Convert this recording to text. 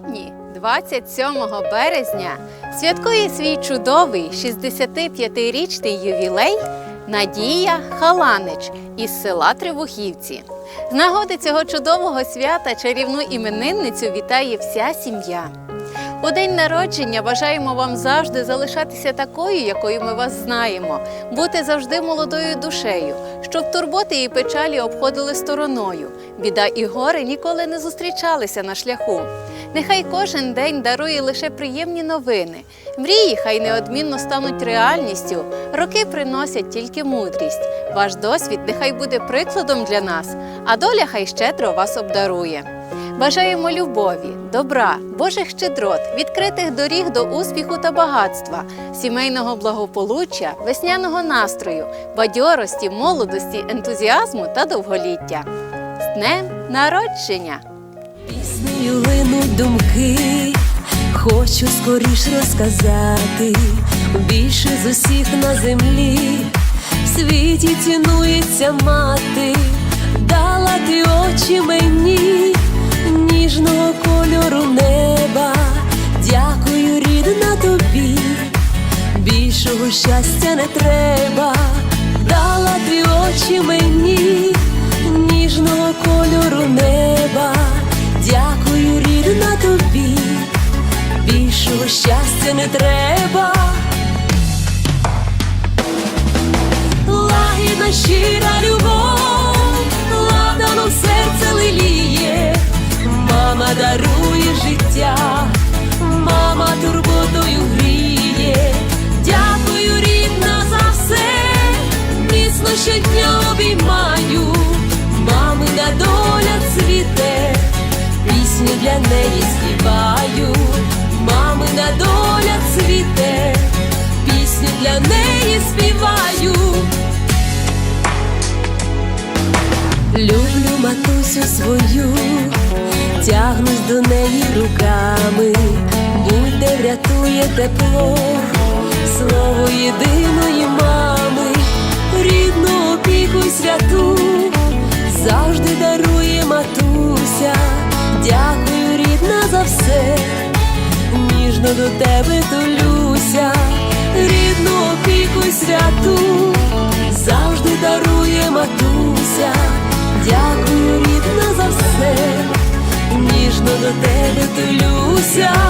27 березня святкує свій чудовий 65-річний ювілей Надія Халанич із села Трибухівці. З нагоди цього чудового свята чарівну іменинницю вітає вся сім'я. У день народження бажаємо вам завжди залишатися такою, якою ми вас знаємо, бути завжди молодою душею, щоб турботи і печалі обходили стороною. Біда і горе ніколи не зустрічалися на шляху. Нехай кожен день дарує лише приємні новини. Мрії хай неодмінно стануть реальністю. Роки приносять тільки мудрість. Ваш досвід нехай буде прикладом для нас, а доля хай щедро вас обдарує. Бажаємо любові, добра, Божих щедрот, відкритих доріг до успіху та багатства, сімейного благополуччя, весняного настрою, бадьорості, молодості, ентузіазму та довголіття. З днем народження! Піснею линуть думки, хочу скоріш розказати, більше з усіх на землі, в світі цінується мати, дала ти очі мені, ніжного кольору неба, дякую, рідна тобі, більшого щастя не треба, більшого щастя не треба. Лагідна щира любов, ладано в серце лиліє, мама дарує життя, мама турботою гріє, дякую, рідна, за все, міцно щодня обіймаю, матусю свою, тягнусь до неї руками, будь-де врятує тепло, слово єдиної мами, рідну опіку святу, завжди дарує матуся, дякую, рідна, за все, ніжно до тебе тулюся, рідну опіку святу, завжди дарує матуся, дякую, рідна, за все, ніжно до тебе тулюся.